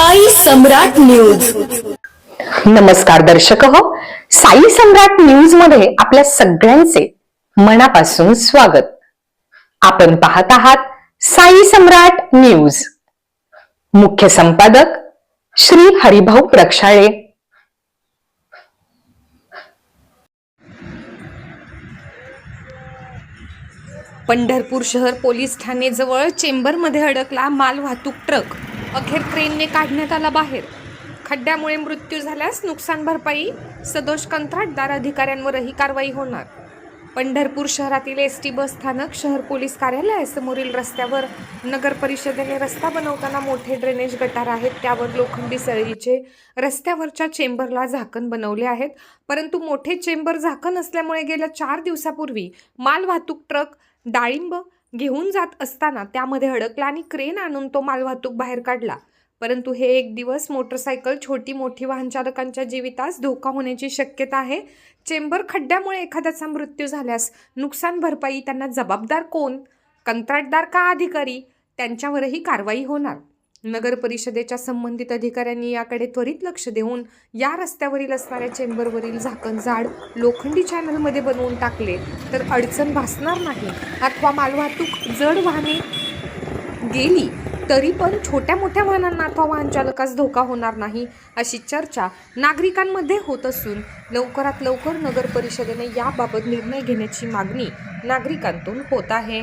साई सम्राट news. नमस्कार दर्शक हो. साई सम्राट न्यूजमध्ये आपल्या सगळ्यांचे मनापासून स्वागत. आपण पाहत आहात साई सम्राट न्यूज. मुख्य संपादक श्री हरिभाऊ प्रक्षाळे. पंढरपूर शहर पोलीस ठाणेजवळ चेंबरमध्ये अडकला मालवाहतूक ट्रक. अखेर क्रेनने काढण्यात आला बाहेर. खड्ड्यामुळे मृत्यू झाल्यास नुकसान भरपाई सदोष कंत्राटदार अधिकाऱ्यांवरही कारवाई होणार. पंढरपूर शहरातील एस टी बस स्थानक शहर पोलीस कार्यालयासमोरील रस्त्यावर नगर परिषदेने रस्ता बनवताना मोठे ड्रेनेज गटार आहेत. त्यावर लोखंडी सळीचे रस्त्यावरच्या चेंबरला झाकण बनवले आहेत. परंतु मोठे चेंबर झाकण असल्यामुळे गेल्या चार दिवसापूर्वी मालवाहतूक ट्रक डाळिंब घेऊन जात असताना त्यामध्ये अडकला आणि क्रेन आणून तो मालवाहतूक बाहेर काढला. परंतु हे एक दिवस मोटरसायकल छोटी मोठी वाहनचालकांच्या जीवितास धोका होण्याची शक्यता आहे. चेंबर खड्ड्यामुळे एखाद्याचा मृत्यू झाल्यास नुकसान भरपाई त्यांना जबाबदार कोण? कंत्राटदार का अधिकारी? त्यांच्यावरही कारवाई होणार. नगर परिषदेच्या संबंधित अधिकाऱ्यांनी याकडे त्वरित लक्ष देऊन या रस्त्यावरील असणाऱ्या चेंबरवरील झाकण झाड लोखंडी चॅनलमध्ये बनवून टाकले. तर अडचण भासणार नाही. अथवा मालवाहतूक जड वाहने गेली तरी पण छोट्या मोठ्या वाहनांना अथवा वाहन चालकास धोका होणार नाही अशी चर्चा नागरिकांमध्ये होत असून लवकरात लवकर नगर परिषदेने याबाबत निर्णय घेण्याची मागणी नागरिकांतून होत आहे.